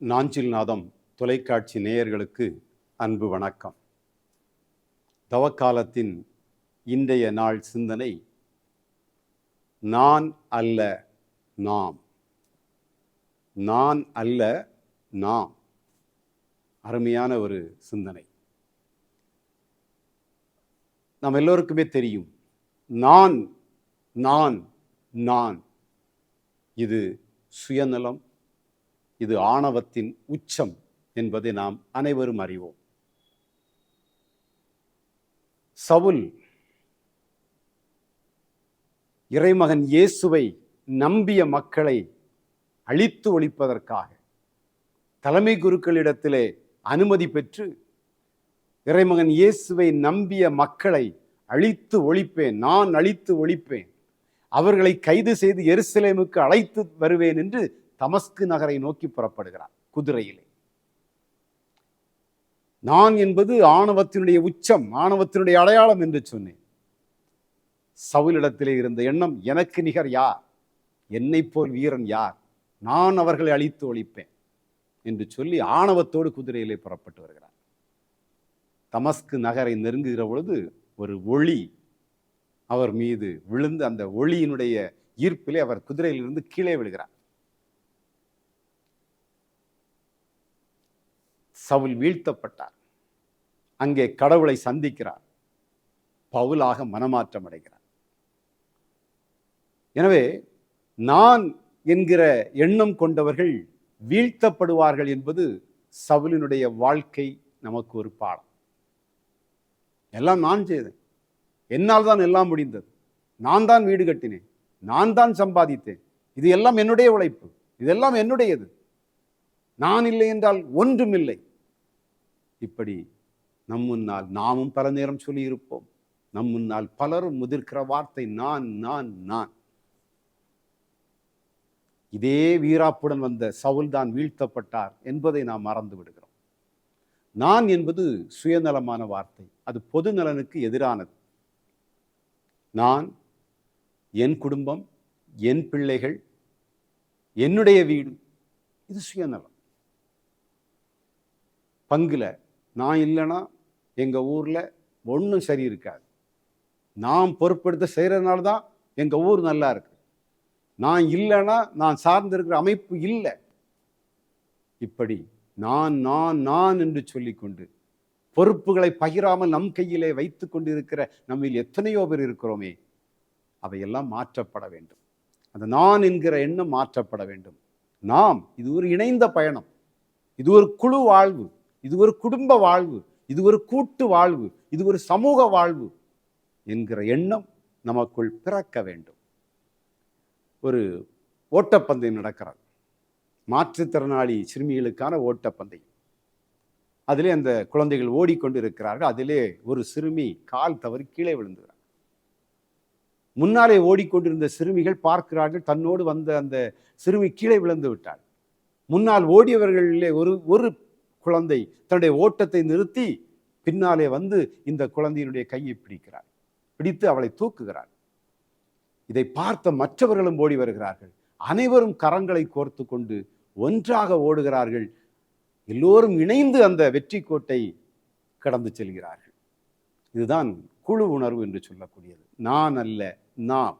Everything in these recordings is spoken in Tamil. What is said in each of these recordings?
நாஞ்சில் நாதம் தொலைக்காட்சி நேயர்களுக்கு அன்பு வணக்கம். தவக்காலத்தின் இன்றைய நாள் சிந்தனை நான் அல்ல நாம். நான் அல்ல நாம். அருமையான ஒரு சிந்தனை. நாம் எல்லோருக்குமே தெரியும் நான் நான் நான். இது சுயநலம் இது ஆணவத்தின் உச்சம் என்பதை நாம் அனைவரும் அறிவோம். சவுல் இறைமகன் இயேசுவை நம்பிய மக்களை அழித்து ஒழிப்பதற்காக தலைமை குருக்களிடத்திலே அனுமதி பெற்று இறைமகன் இயேசுவை நம்பிய மக்களை அழித்து ஒழிப்பேன் நான் அழித்து ஒழிப்பேன் அவர்களை கைது செய்து எருசலேமுக்கு அழைத்து வருவேன் என்று தமஸ்கு நகரை நோக்கி புறப்படுகிறார் குதிரையிலே. நான் என்பது ஆணவத்தினுடைய உச்சம் ஆணவத்தினுடைய அடையாளம் என்று சொன்னேன். சவுலிடத்திலே இருந்த எண்ணம் எனக்கு நிகர் யார்? என்னை போல் வீரன் யார்? நான் அவர்களை அழித்து ஒழிப்பேன் என்று சொல்லி ஆணவத்தோடு குதிரையிலே புறப்பட்டு வருகிறார் தமஸ்கு நகரை நெருங்குகிற பொழுது ஒரு ஒளி அவர் மீது விழுந்து அந்த ஒளியினுடைய ஈர்ப்பிலே அவர் குதிரையிலிருந்து கீழே விழுகிறார். சவுல் வீழ்த்தப்பட்டார். அங்கே கடவுளை சந்திக்கிறார். பவுலாக மனமாற்றம் அடைகிறார். எனவே நான் என்கிற எண்ணம் கொண்டவர்கள் வீழ்த்தப்படுவார்கள் என்பது சவுலினுடைய வாழ்க்கை நமக்கு ஒரு பாடம். எல்லாம் நான் செய்தேன். என்னால் தான் எல்லாம் முடிந்தது. நான் தான் வீடு கட்டினேன். நான் தான் சம்பாதித்தேன். இது எல்லாம் என்னுடைய உழைப்பு. இதெல்லாம் என்னுடையது. நான் இல்லை என்றால் ஒன்றும் இல்லை இப்படி நம் முன்னால் நாமும் பல நேரம் சொல்லியிருப்போம். நம் முன்னால் பலரும் முதிர்க்கிற வார்த்தை நான் நான் நான். இதே வீராப்புடன் வந்த சவுல் தான் வீழ்த்தப்பட்டார் என்பதை நாம் மறந்து விடுகிறோம். நான் என்பது சுயநலமான வார்த்தை. அது பொது நலனுக்கு எதிரானது. நான் என் குடும்பம் என் பிள்ளைகள் என்னுடைய வீடு இது சுயநலம். பங்குல நான் இல்லைன்னா எங்கள் ஊரில் ஒன்றும் சரி இருக்காது. நான் பொறுப்பெடுத்து செய்கிறதுனால தான் எங்கள் ஊர் நல்லா இருக்கு. நான் இல்லைன்னா நான் சார்ந்திருக்கிற அமைப்பு இல்லை. இப்படி நான் நான் நான் என்று சொல்லிக்கொண்டு பொறுப்புகளை பகிராமல் நம் கையிலே வைத்து கொண்டிருக்கிற நம்மில் எத்தனையோ பேர் இருக்கிறோமே அவையெல்லாம் மாற்றப்பட வேண்டும். அந்த நான் என்கிற எண்ணம் மாற்றப்பட வேண்டும். நாம் இது ஒரு இணைந்த பயணம். இது ஒரு குழு வாழ்வு. இது ஒரு குடும்ப வாழ்வு இது ஒரு கூட்டு வாழ்வு இது ஒரு சமூக வாழ்வு என்கிற எண்ணம் நமக்குள் பிறக்க வேண்டும். ஒரு ஓட்டப்பந்தயம் நடக்கிறது மாற்றுத்திறனாளி சிறுமிகளுக்கான ஓட்டப்பந்தயம். அதிலே அந்த குழந்தைகள் ஓடிக்கொண்டு இருக்கிறார்கள் அதிலே ஒரு சிறுமி கால் தவறி கீழே விழுந்துகிறார் முன்னாலே ஓடிக்கொண்டிருந்த சிறுமிகள் பார்க்கிறார்கள். தன்னோடு வந்த அந்த சிறுமி கீழே விழுந்து விட்டாள். முன்னால் ஓடியவர்களிலே ஒரு ஒரு குழந்தை தன்னுடைய ஓட்டத்தை நிறுத்தி பின்னாலே வந்து இந்த குழந்தையினுடைய கையை பிடிக்கிறார். பிடித்து அவளை தூக்குகிறார். இதை பார்த்த மற்றவர்களும் ஓடி வருகிறார்கள். அனைவரும் கரங்களை கோர்த்து கொண்டு ஒன்றாக ஓடுகிறார்கள். எல்லோரும் இணைந்து அந்த வெற்றி கோட்டை கடந்து செல்கிறார்கள். இதுதான் குழு உணர்வு என்று சொல்லக்கூடியது. நான் அல்ல நாம்.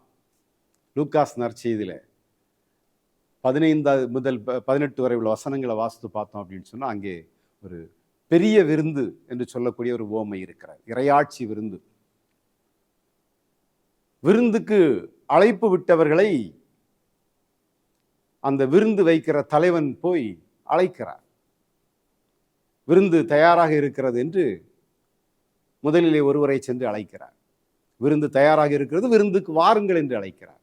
லூக்காஸ் நற்செய்தியில் பதினைந்தாவது முதல் பதினெட்டு வரை உள்ள வசனங்களை வாசித்து பார்த்தோம் அப்படின்னு சொன்னால் அங்கே ஒரு பெரிய விருந்து என்று சொல்லக்கூடிய ஒரு ஓமை இருக்கிறார் இரையாட்சி விருந்து. விருந்துக்கு அழைப்பு விட்டவர்களை அந்த விருந்து வைக்கிற தலைவன் போய் அழைக்கிறார். விருந்து தயாராக இருக்கிறது என்று முதலிலே ஒருவரை சென்று அழைக்கிறார். விருந்து தயாராக இருக்கிறது விருந்துக்கு வாருங்கள் என்று அழைக்கிறார்.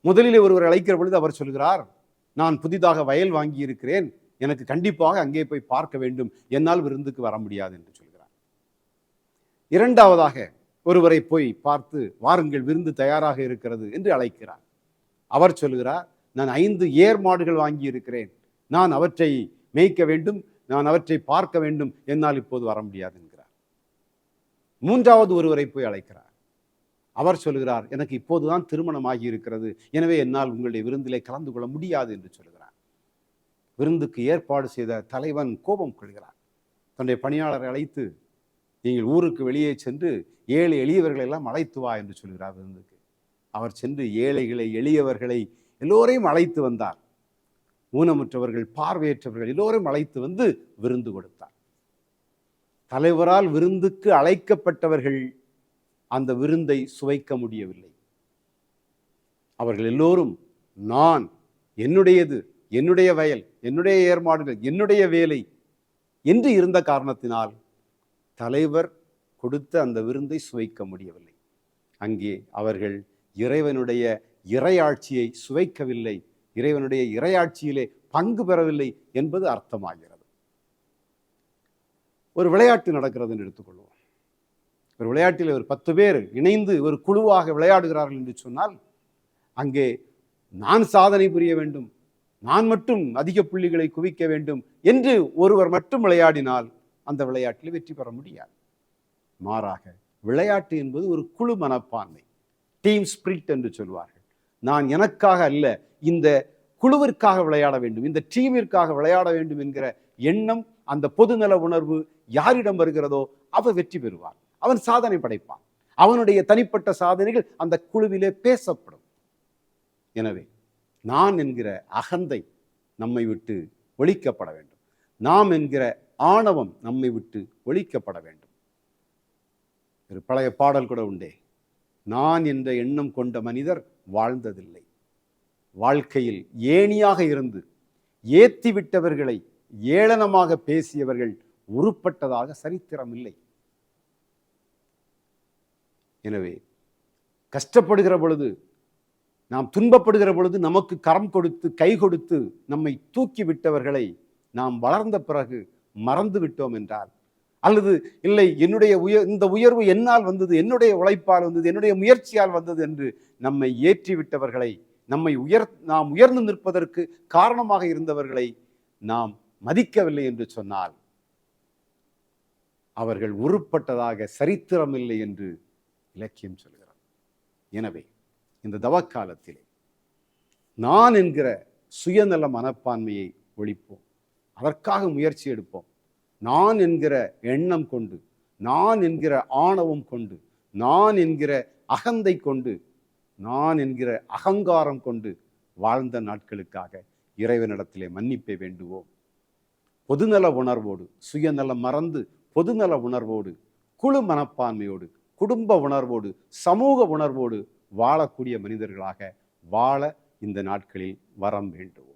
முதலிலே ஒருவர் அழைக்கிற பொழுது அவர் சொல்கிறார் நான் புதிதாக வயல் வாங்கி இருக்கிறேன் எனக்கு கண்டிப்பாக அங்கே போய் பார்க்க வேண்டும். என்னால் விருந்துக்கு வர முடியாது என்று சொல்கிறார். இரண்டாவதாக ஒருவரை போய் பார்த்து வாருங்கள் விருந்து தயாராக இருக்கிறது என்று அழைக்கிறார். அவர் சொல்கிறார் நான் ஐந்து ஏர் மாடுகள் வாங்கி இருக்கிறேன். நான் அவற்றை மேய்க்க வேண்டும் நான் அவற்றை பார்க்க வேண்டும். என்னால் இப்போது வர முடியாது என்கிறார். மூன்றாவது ஒருவரை போய் அழைக்கிறார். அவர் சொல்கிறார் எனக்கு இப்போதுதான் திருமணம் ஆகி இருக்கிறது. எனவே என்னால் உங்களுடைய விருந்திலே கலந்து கொள்ள முடியாது என்று சொல்கிறார். விருந்துக்கு ஏற்பாடு செய்த தலைவன் கோபம் கொள்கிறார். தன்னுடைய பணியாளரை அழைத்து நீங்கள் ஊருக்கு வெளியே சென்று ஏழு எளியவர்களை எல்லாம் அழைத்து வா என்று சொல்கிறார் விருந்துக்கு. அவர் சென்று ஏழைகளை எளியவர்களை எல்லோரையும் அழைத்து வந்தார். ஊனமுற்றவர்கள் பார்வையற்றவர்கள் எல்லோரையும் அழைத்து வந்து விருந்து கொடுத்தார். தலைவரால் விருந்துக்கு அழைக்கப்பட்டவர்கள் அந்த விருந்தை சுவைக்க முடியவில்லை. அவர்கள் எல்லோரும் நான் என்னுடையது என்னுடைய வயல் என்னுடைய ஏற்பாடுகள் என்னுடைய வேலை என்று இருந்த காரணத்தினால் தலைவர் கொடுத்த அந்த விருந்தை சுவைக்க முடியவில்லை. அங்கே அவர்கள் இறைவனுடைய இறையாட்சியை சுவைக்கவில்லை இறைவனுடைய இறையாட்சியிலே பங்கு பெறவில்லை என்பது அர்த்தமாகிறது. ஒரு விளையாட்டு நடக்கிறது என்று எடுத்துக்கொள்வோம். ஒரு விளையாட்டில் ஒரு பத்து பேர் இணைந்து ஒரு குழுவாக விளையாடுகிறார்கள் என்று சொன்னால் அங்கே நான் சாதனை புரிய வேண்டும் நான் மட்டும் அதிக புள்ளிகளை குவிக்க வேண்டும் என்று ஒருவர் மட்டும் விளையாடினால் அந்த விளையாட்டில் வெற்றி பெற முடியாது. மாறாக விளையாட்டு என்பது ஒரு குழு மனப்பான்மை. டீம் ஸ்பிரிட் என்று சொல்வார்கள். நான் எனக்காக அல்ல இந்த குழுவிற்காக விளையாட வேண்டும் இந்த டீமிற்காக விளையாட வேண்டும் என்கிற எண்ணம் அந்த பொதுநல உணர்வு யாரிடம் வருகிறதோ அவர் வெற்றி பெறுவார். அவன் சாதனை படைப்பான். அவனுடைய தனிப்பட்ட சாதனைகள் அந்த குழுவிலே பேசப்படும். எனவே நான் என்கிற அகந்தை நம்மை விட்டு ஒழிக்கப்பட வேண்டும். நாம் என்கிற ஆணவம் நம்மை விட்டு ஒழிக்கப்பட வேண்டும். ஒரு பழைய பாடல் கூட உண்டே. நான் என்ற எண்ணம் கொண்ட மனிதர் வாழ்ந்ததில்லை. வாழ்க்கையில் ஏணியாக இருந்து ஏத்தி விட்டவர்களை ஏளனமாக பேசியவர்கள் உருப்பட்டதாக சரித்திரம் இல்லை எனவே கஷ்டப்படுகிற பொழுது நாம் துன்பப்படுகிற பொழுது நமக்கு கரம் கொடுத்து கை கொடுத்து நம்மை தூக்கி விட்டவர்களை நாம் வளர்ந்த பிறகு மறந்து விட்டோம் என்றால் அல்லது இல்லை என்னுடைய உயர் இந்த உயர்வு என்னால் வந்தது என்னுடைய உழைப்பால் வந்தது என்னுடைய முயற்சியால் வந்தது என்று நம்மை ஏற்றி விட்டவர்களை நம்மை உயர் நாம் உயர்ந்து நிற்பதற்கு காரணமாக இருந்தவர்களை நாம் மதிக்கவில்லை என்று சொன்னால் அவர்கள் உருப்பட்டதாக சரித்திரம் இல்லை என்று இலக்கியம் சொல்கிறது. எனவே இந்த தவக்காலத்திலே. நான் என்கிற சுயநல மனப்பான்மையை ஒழிப்போம். அதற்காக முயற்சி எடுப்போம். நான் என்கிற எண்ணம் கொண்டு நான் என்கிற ஆணவம் கொண்டு நான் என்கிற அகந்தை கொண்டு நான் என்கிற அகங்காரம் கொண்டு வாழ்ந்த நாட்களுக்காக இறைவனிடத்திலே மன்னிப்பை வேண்டுவோம். பொதுநல உணர்வோடு சுயநலம் மறந்து பொதுநல உணர்வோடு குழு மனப்பான்மையோடு குடும்ப உணர்வோடு சமூக உணர்வோடு வாழக்கூடிய மனிதர்களாக வாழ இந்த நாட்களில் வரம் வேண்டும்.